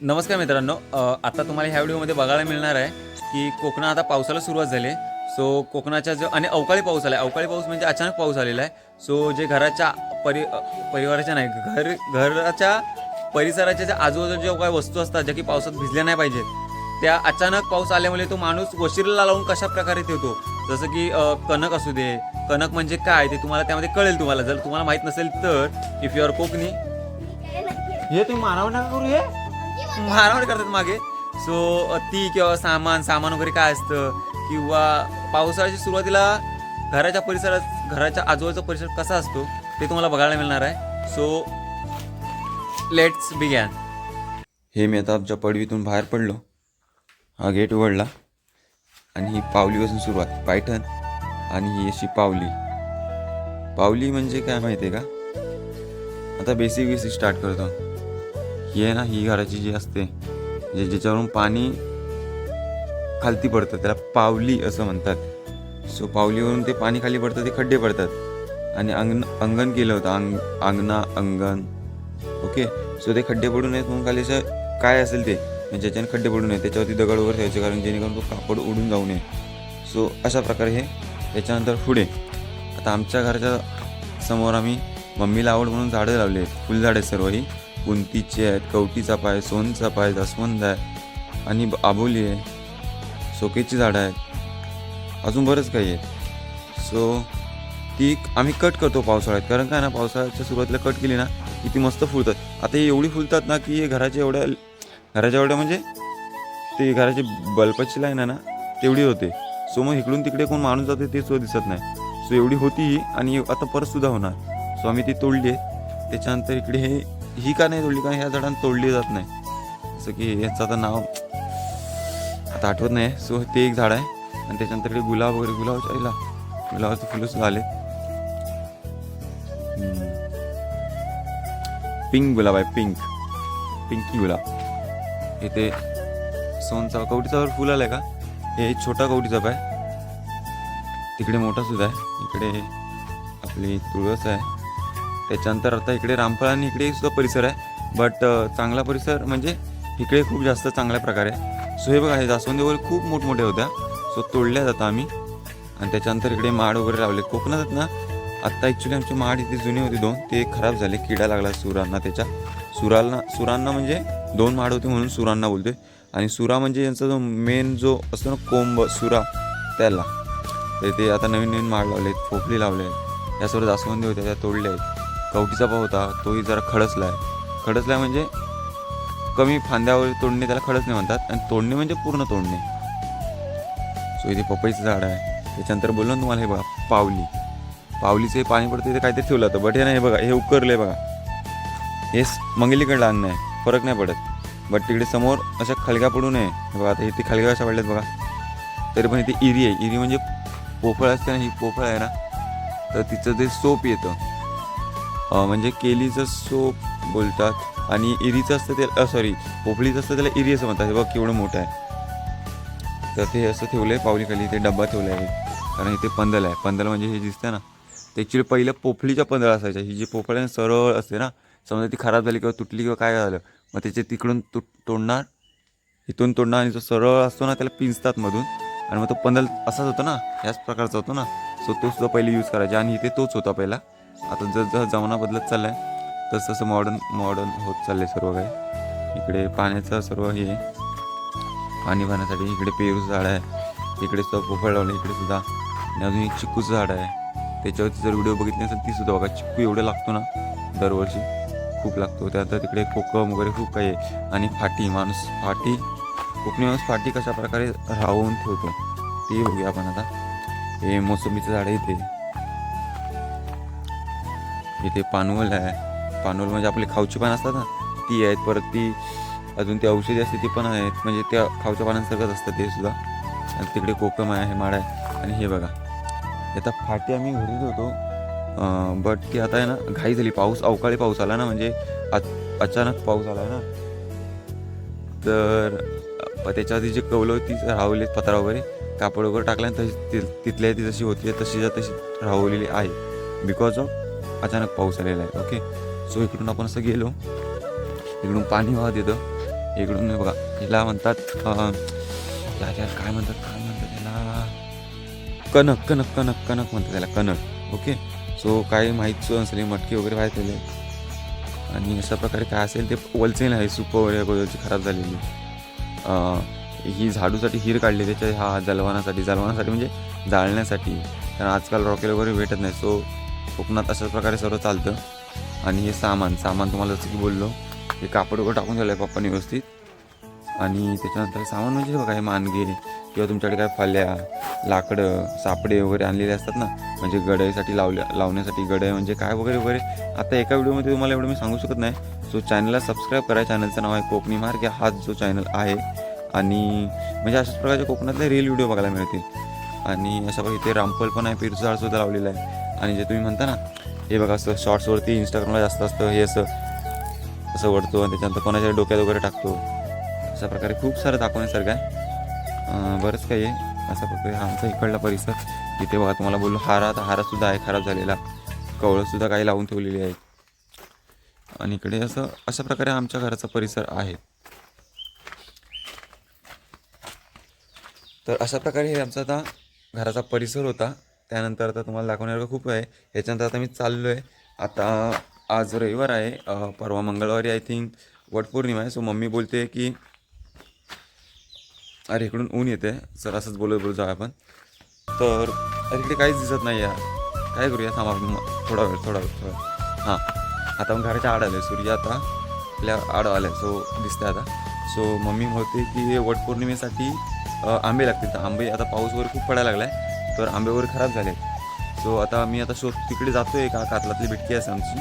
नमस्कार मित्रांनो आता तुम्हाला ह्या व्हिडिओमध्ये बघायला मिळणार आहे की कोकणात आता पावसाला सुरुवात झाली आहे. सो कोकणाच्या जो आणि अवकाळी पाऊस आला आहे अवकाळी पाऊस म्हणजे अचानक पाऊस आलेला आहे. सो जे घराच्या परि परिवाराच्या नाही घर घराच्या परिसराच्या ज्या आजूबाजूच्या ज्या काही वस्तू असतात ज्या की पावसात भिजल्या नाही पाहिजेत त्या अचानक पाऊस आल्यामुळे तो माणूस वशिरीला लावून कशा प्रकारे ठेवतो? जसं की कणक असू दे कणक म्हणजे काय ते तुम्हाला त्यामध्ये कळेल तुम्हाला. जर तुम्हाला माहीत नसेल तर इफ यू आर कोकणी. हे तुम्ही मानावं नका करू हे. मारामारी करतात मागे. सो ती किंवा सामान सामान वगैरे काय असतं? किंवा पावसाळ्याच्या सुरुवातीला घराच्या परिसरात घराच्या आजूबाजूचा परिसर कसा असतो ते तुम्हाला बघायला मिळणार आहे. सो लेट्स बिगॅन हे मी आता आमच्या पडवीतून बाहेर पडलो. हा गेट उघडला. आणि ही पावलीपासून सुरुवात पायठण आणि ही अशी पावली. पावली म्हणजे काय माहिती आहे का? आता बेसिक बेसिक स्टार्ट करतो. ये आहे ना ही घराची जी असते जे ज्याच्यावरून पाणी खालती पडतं त्याला पावली असं म्हणतात. सो पावलीवरून ते पाणी खाली पडतं ते खड्डे पडतात. आणि अंगण अंगण केलं होतं अंग अंगणा अंगण. ओके सो ते खड्डे पडू नयेत म्हणून खाली असं काय असेल ते? म्हणजे ज्याच्याने खड्डे पडू नये त्याच्यावरती दगड वगैरे ठेवायचे कारण जेणेकरून तो कापड उडून जाऊ नये. सो अशा प्रकारे हे त्याच्यानंतर पुढे. आता आमच्या घराच्या समोर आम्ही मम्मीला आवड म्हणून झाडं लावले आहेत. फुलझाडे सर्व ही. कुंतीचे आहेत कवटीचा पाय सोनचा सोनचापा आहे जास्वंद आहे आणि आबोली आहे. सोकेची झाडं आहेत. अजून बरंच काही आहे. सो ती आम्ही कट करतो पावसाळ्यात. कारण काय ना पावसाळ्याच्या सुरुवातीला कट केली ना की ती मस्त फुलतात. आता हे एवढी फुलतात ना की हे घराच्या एवढ्या घराच्या एवढ्या म्हणजे ते घराची बल्बाची लाईन आहे ना तेवढी होते. सो मग इकडून तिकडे कोण माणूस जाते ते सुद्धा दिसत नाही. सो एवढी होती ही आणि आता परत सुद्धा होणार. सो आम्ही ती तोडली आहे. त्याच्यानंतर इकडे हे ही का नाही तोडली कारण ह्या झाडांना तोडली जात नाही. जसं की याचं आता नाव आता आठवत नाही. सो ते एक झाड आहे. आणि त्याच्यानंतर इकडे गुलाब वगैरे गुलाब आईला गुलाबाचे फुलं सुद्धा आले. पिंक गुलाब आहे पिंक. पिंकी गुलाब. इथे सोनचा कवटीचावर फुल आलंय का? हे छोटा कवटीचा आहे. तिकडे मोठा सुद्धा आहे. इकडे आपली तुळस आहे. त्याच्यानंतर आता इकडे रामफळ आणि इकडे सुद्धा परिसर आहे. बट चांगला परिसर म्हणजे इकडे खूप जास्त चांगल्या प्रकारे आहे. सो हे बघा हे जास्वंदी वगैरे खूप मोठमोठ्या होत्या. सो तोडल्या जातात आम्ही. आणि त्याच्यानंतर इकडे माड वगैरे लावले. कोकणात ना आत्ता ॲक्च्युली आमची माड इथे जुनी होती दोन. ते खराब झाले. किडा लागला सुरांना त्याच्या. सुरांना सुरांना म्हणजे दोन माड होते म्हणून सुरांना बोलते आणि सुरा म्हणजे यांचा जो मेन जो असतो ना कोंब सुरा त्याला. ते आता नवीन नवीन माड लावले खोपली लावले या सर्व जास्वंदी होत्या त्या तोडल्या आहेत. कवकीचा पाव होता तोही जरा खडसला आहे खडसला म्हणजे कमी फांद्यावर तोडणे त्याला खडस नाही म्हणतात. आणि तोडणे म्हणजे पूर्ण तोडणे. सो इथे पपईचं झाड आहे. त्याच्यानंतर बोललो ना तुम्हाला हे बघा पावली. पावलीचे पाणी पडते ते काहीतरी ठेवलं होतं. बट हे नाही हे बघा हे उकरलं बघा. हे मंगलीकडलं अन्न आहे फरक नाही पडत. बट तिकडे समोर अशा खळग्या पडू नये. बघा आता इथे खलग्या अशा पडल्यात बघा. तरी पण इथे इरी आहे. इरी म्हणजे पोफळ असते ना ही पोफळ आहे ना. तर तिचं ते सोप येतं म्हणजे केलीचं सोप बोलतात आणि इरीचं असतं ते सॉरी पोपळीचं असतं त्याला इरी असं म्हणतात. हे बघ केवढं मोठं आहे. तर ते असं ठेवलं आहे पावलीखाली ते डब्बा ठेवला आहे कारण इथे पंदल आहे. पंदल म्हणजे हे दिसतं ना ते ॲक्च्युली पहिलं पोफळीच्या पंदळ असायच्या. ही जी पोफळ आहे सरळ असते ना समजा ती खराब झाली किंवा तुटली किंवा काय झालं मग त्याचे तिकडून तुट तोडणार इथून तोडणार आणि जो सरळ असतो ना त्याला पिंजतात मधून. आणि मग तो पंदल असाच होतो ना ह्याच प्रकारचा होतो ना. सो तो सुद्धा पहिले यूज करायचा आणि इथे तोच होता पहिला. आता जसं जमाना बदलत चालला आहे तसं तसं मॉडर्न मॉडर्न होत चाललं आहे सर्व काही. इकडे पाण्याचं सर्व हे आहे. पाणी भरण्यासाठी इकडे पेरूचं झाड आहे. इकडे सुद्धा पोफळ लावलं इकडे सुद्धा. आणि अजून एक चिक्कूचं झाड आहे. त्याच्यावरती जर व्हिडिओ बघितले असेल ती सुद्धा बघा. चिक्कू एवढं लागतो ना दरवर्षी खूप लागतो. त्यानंतर तिकडे कोकम वगैरे खूप काही आहे. आणि फाटी माणूस फाटी कोकणी माणूस फाटी कशा प्रकारे राहून ठेवतो ते बघूया आपण आता. हे मोसंबीचं झाड आहे इथे. इथे पानवल आहे. पानवल म्हणजे आपली खाऊची पानं असतात ना ती आहेत. परत ती अजून ती औषधी असते ती पण आहेत. म्हणजे त्या खाऊच्या पानांसारखंच असतं ते सुद्धा. आणि तिकडे कोकम आहे माड आहे. आणि हे बघा. आता फाटी आम्ही घरीच होतो. बट ती आता आहे ना घाई झाली. पाऊस अवकाळी पाऊस आला ना म्हणजे अचानक पाऊस आला ना. तर त्याच्या आधी जे कवलं होती ती राहवली पत्रा वगैरे कापड वगैरे टाकल्या तशी तिथल्या ती जशी होती तशी तशी राहवलेली आहे. बिकॉज ऑफ अचानक पाऊस आलेला आहे. ओके सो इकडून आपण असं गेलो. इकडून पाणी वाहत येतं. इकडून बघा हिला म्हणतात अं, यार काय म्हणतात? काय म्हणतात त्याला? कणक कणक कणक कणक म्हणतात त्याला कणक ओके सो काही माहीत नसेल मटकी वगैरे बाहेर त्याले आणि अशा प्रकारे काय असेल ते वलचेल आहे सुप वगैरे अगोदरची खराब झालेली. ही झाडूसाठी हिर काढली त्याच्या हा जलवानासाठी जलवानासाठी म्हणजे जाळण्यासाठी. कारण आजकाल रॉकेल वगैरे भेटत नाही. सो कोकणात अशाच प्रकारे सर्व चालतं. आणि हे सामान सामान तुम्हाला जसं की बोललो हे कापड वगैरे टाकून ठेवलं आहे पप्पाने व्यवस्थित. आणि त्याच्यानंतर सामान म्हणजे बघा हे मानगे किंवा तुमच्याकडे काय फल्या लाकडं सापडे वगैरे आणलेले असतात ना म्हणजे गडईसाठी लावल्या लावण्यासाठी गडय म्हणजे काय वगैरे वगैरे आता एका व्हिडिओमध्ये तुम्हाला एवढं मी सांगू शकत नाही. सो चॅनलला सबस्क्राईब करा चॅनलचं नाव आहे कोकणी मार्ग हाच जो चॅनल आहे. आणि म्हणजे अशाच प्रकारचे कोकणातले रील व्हिडिओ बघायला मिळतील. आणि अशा प्रकारे इथे रामफल पण आहे पिरसाळ सुद्धा लावलेलं आहे. आणि जे तुम्ही म्हणता ना हे बघा असं शॉर्ट्सवरती इंस्टाग्रामला जास्त असतं हे असं असं वडतो आणि त्याच्यानंतर कोणाच्या डोक्यात वगैरे टाकतो. अशा प्रकारे खूप सारं दाखवण्यासारखं आहे बरंच काही आहे. अशा प्रकारे हा आमचा इकडला परिसर. इथे बघा तुम्हाला बोललो हारा आता हारासुद्धा आहे खराब झालेला. कवळंसुद्धा काही लावून ठेवलेली आहेत आणि इकडे असं अशा प्रकारे आमच्या घराचा परिसर आहे. तर अशा प्रकारे हे आमचा आता घराचा परिसर होता. त्यानंतर आता तुम्हाला दाखवण्यासारखं खूप आहे. ह्याच्यानंतर आता मी चाललो आहे आता आज रविवार आहे. परवा मंगळवारी आय थिंक वटपौर्णिमा आहे. सो मम्मी बोलते की अरे इकडून ऊन येते सर असंच बोलत बोलत जाऊ आपण. तर अरे इकडे काहीच दिसत नाही यार. काय करूया? थांबा आपण थोडा वेळ थोडा वेळ थोडा हां. आता मग घराच्या आड आलं सूर्य आता आपल्या आड आलं आहे सो दिसतं आता. सो मम्मी म्हणते की वटपौर्णिमेसाठी आंबे लागतील. तर आंबे आता पाऊस वगैरे खूप पडायला लागला आहे तर आंबे वगैरे खराब झाले. सो आता मी आता शोध तिकडे जातो आहे का कातलातली बिटकी असते आमची.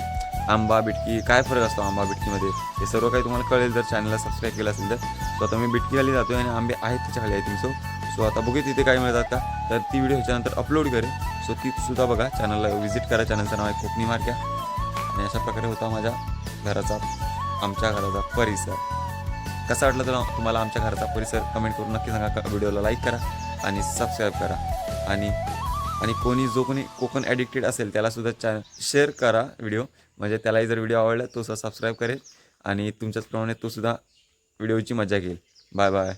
आंबा बिटकी काय फरक असतो आंबा बिटकीमध्ये? हे सर्व काही तुम्हाला कळेल जर चॅनलला सबस्क्राईब केलं असेल तर. सो आता मी बिटकीवाली जातो आहे आणि आंबे आहेत त्याच्याखाली आहे तुमचं सो सो आता बघू तिथे काय मिळतात का. तर ती व्हिडिओ ह्याच्यानंतर अपलोड करेल. सो ती सुद्धा बघा चॅनलला व्हिजिट करा. चॅनलचं नाव आहे कोकणी मार्क्या आणि अशा प्रकारे होता माझ्या घराचा आमच्या घराचा परिसर. कसा वाटला तर तुम्हाला आमच्या घराचा परिसर? कमेंट करून नक्की सांगा. व्हिडिओला लाईक करा आणि सबस्क्राईब करा. आणि आणि कोणी जो कोणी कोकण ॲडिक्टेड असेल त्यालासुद्धा चॅनल शेअर करा व्हिडिओ म्हणजे त्यालाही जर व्हिडिओ आवडला तो सुद्धा सबस्क्राईब करेल आणि तुमच्याचप्रमाणे तो सुद्धा व्हिडिओची मजा घेईल. Bye bye